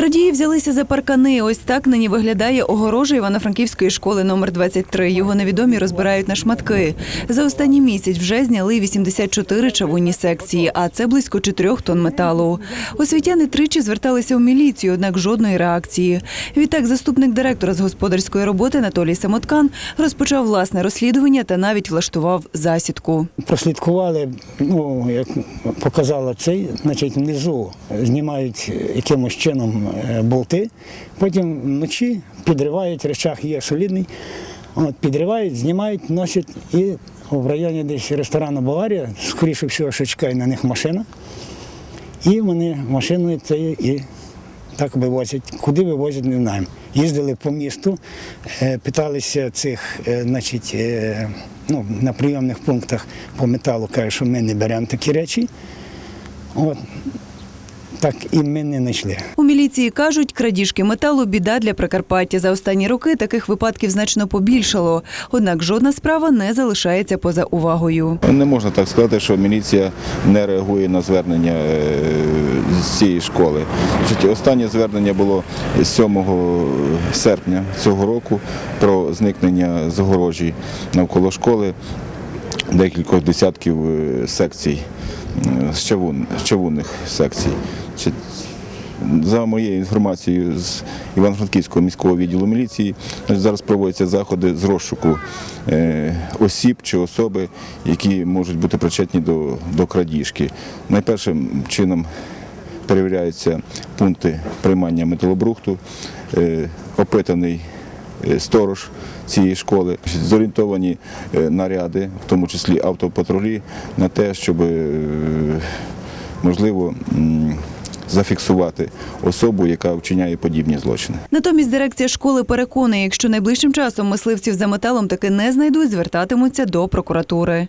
Крадії взялися за паркани. Ось так нині виглядає огорожа Івано-Франківської школи номер 23. Його невідомі розбирають на шматки. За останній місяць вже зняли 84 чавунні секції, а це близько 4 тонн металу. Освітяни тричі зверталися у міліцію, однак жодної реакції. Відтак, заступник директора з господарської роботи Анатолій Самоткан розпочав власне розслідування та навіть влаштував засідку. Прослідкували, ну як показало цей, значить внизу знімають якимось чином болти, потім вночі підривають, речах є солідний, от, підривають, знімають, носять і в районі десь ресторану Баварія, скоріше всього, що чекає на них машина. І вони машиною цією і так вивозять. Куди вивозять, не знаємо. Їздили по місту, е, питалися цих, е, значить, е, ну, на прийомних пунктах по металу, кажуть, що ми не беремо такі речі. От. Так і ми не знайшли. У міліції кажуть, крадіжки металу біда для Прикарпаття. За останні роки таких випадків значно побільшало. Однак жодна справа не залишається поза увагою. Не можна так сказати, що міліція не реагує на звернення е, з цієї школи. Останнє звернення було 7 серпня цього року про зникнення загорожі навколо школи декількох десятків е, секцій, з чавун- чавунних секцій. За моєю інформацією з Івано-Франківського міського відділу міліції, зараз проводяться заходи з розшуку е, осіб чи особи, які можуть бути причетні до, до крадіжки. Найпершим чином перевіряються пункти приймання металобрухту, е, опитаний сторож цієї школи, зорієнтовані е, наряди, в тому числі автопатрулі, на те, щоб е, можливо зафіксувати особу, яка вчиняє подібні злочини. Натомість дирекція школи переконує, якщо найближчим часом мисливців за металом таки не знайдуть, звертатимуться до прокуратури.